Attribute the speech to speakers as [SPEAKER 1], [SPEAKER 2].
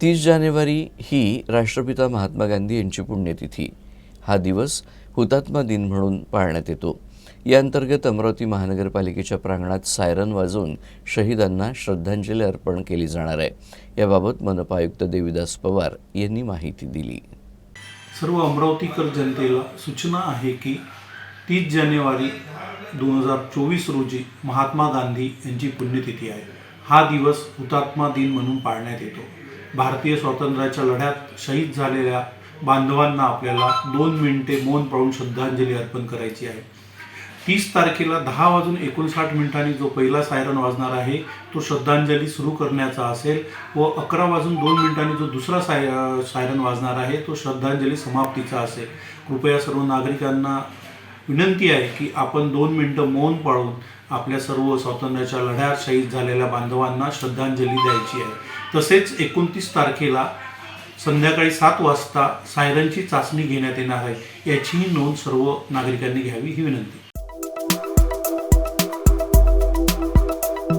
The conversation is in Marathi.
[SPEAKER 1] तीस जानेवारी ही राष्ट्रपिता महात्मा गांधी यांची पुण्यतिथी. हा दिवस हुतात्मा दिन म्हणून पाळण्यात येतो. या अंतर्गत अमरावती महानगरपालिकेच्या प्रांगणात सायरन वाजवून शहीदांना श्रद्धांजली अर्पण केली जाणार आहे. याबाबत मनपा आयुक्त देविदास पवार यांनी माहिती दिली.
[SPEAKER 2] सर्व अमरावतीकर जनतेला सूचना आहे की तीस जानेवारी दोन हजार चोवीस रोजी महात्मा गांधी यांची पुण्यतिथी आहे. हा दिवस हुतात्मा दिन म्हणून पाळण्यात येतो. भारतीय स्वातंत्र्याच्या लढ्यात शहीद झालेल्या बांधवांना आपल्याला दोन मिनिटे मौन पाळून श्रद्धांजली अर्पण करायची आहे. तीस तारखेला दहा वाजून एकोणसाठ मिनिटांनी जो पहिला सायरन वाजणार आहे तो श्रद्धांजली सुरू करण्याचा असेल व अकरा वाजून दोन मिनिटांनी जो दुसरा साय सायरन वाजणार आहे तो श्रद्धांजली समाप्तीचा असेल. कृपया सर्व नागरिकांना विनंती आहे की आपण दोन मिनटं मौन पाळून आपल्या सर्व स्वातंत्र्याच्या लढ्यात शहीद झालेल्या बांधवांना श्रद्धांजली द्यायची आहे. तसेच एकोणतीस तारखेला संध्याकाळी सात वाजता सायरनची चाचणी घेण्यात येणार आहे. याचीही नोंद सर्व नागरिकांनी घ्यावी ही विनंती.